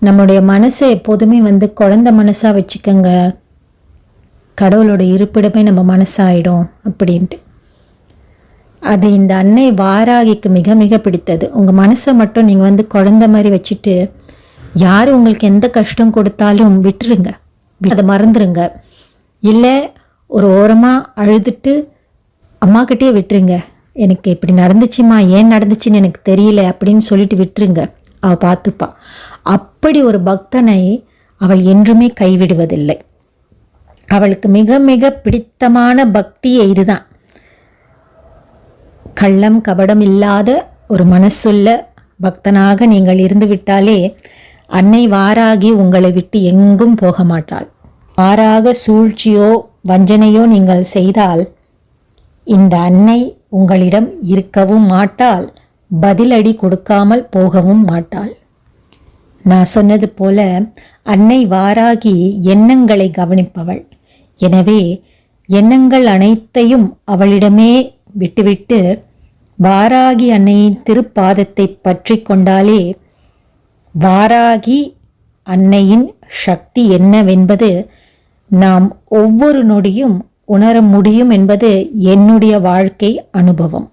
நம்முடைய மனசை எப்போதுமே வந்து குழந்த மனசாக வச்சுக்கோங்க. கடவுளோட இருப்பிடமே நம்ம மனசாயிடும் அப்படின்ட்டு. அது இந்த அன்னை வாராகிக்கு மிக மிக பிடித்தது. உங்கள் மனசை மட்டும் நீங்கள் வந்து குழந்த மாதிரி வச்சுட்டு யார் உங்களுக்கு எந்த கஷ்டம் கொடுத்தாலும் விட்டுருங்க. அதை மறந்துடுங்க இல்லை ஒரு ஓரமாக அழுதுட்டு அம்மாக்கிட்டே விட்டுருங்க. எனக்கு இப்படி நடந்துச்சுமா ஏன் நடந்துச்சுன்னு எனக்கு தெரியல அப்படின்னு சொல்லிட்டு விட்டுருங்க. அவள் பார்த்துப்பா. அப்படி ஒரு பக்தனை அவள் என்றுமே கைவிடுவதில்லை. அவளுக்கு மிக மிக பிடித்தமான பக்தியே இதுதான். கள்ளம் கபடம் இல்லாத ஒரு மனசுள்ள பக்தனாக நீங்கள் இருந்து விட்டாலே அன்னை வாராகி உங்களை விட்டு எங்கும் போக மாட்டாள். மாறாக சூழ்ச்சியோ வஞ்சனையோ நீங்கள் செய்தால் இந்த அன்னை உங்களிடம் இருக்கவும் மாட்டாள். பதிலடி கொடுக்காமல் போகவும் மாட்டாள். நான் சொன்னது போல அன்னை வாராகி எண்ணங்களை கவனிப்பவள். எனவே எண்ணங்கள் அனைத்தையும் அவளிடமே விட்டுவிட்டு வாராகி அன்னையின் திருப்பாதத்தை பற்றி கொண்டாலே வாராகி அன்னையின் சக்தி என்னவென்பது நாம் ஒவ்வொரு நொடியும் உணர முடியும் என்பது என்னுடைய வாழ்க்கை அனுபவம்.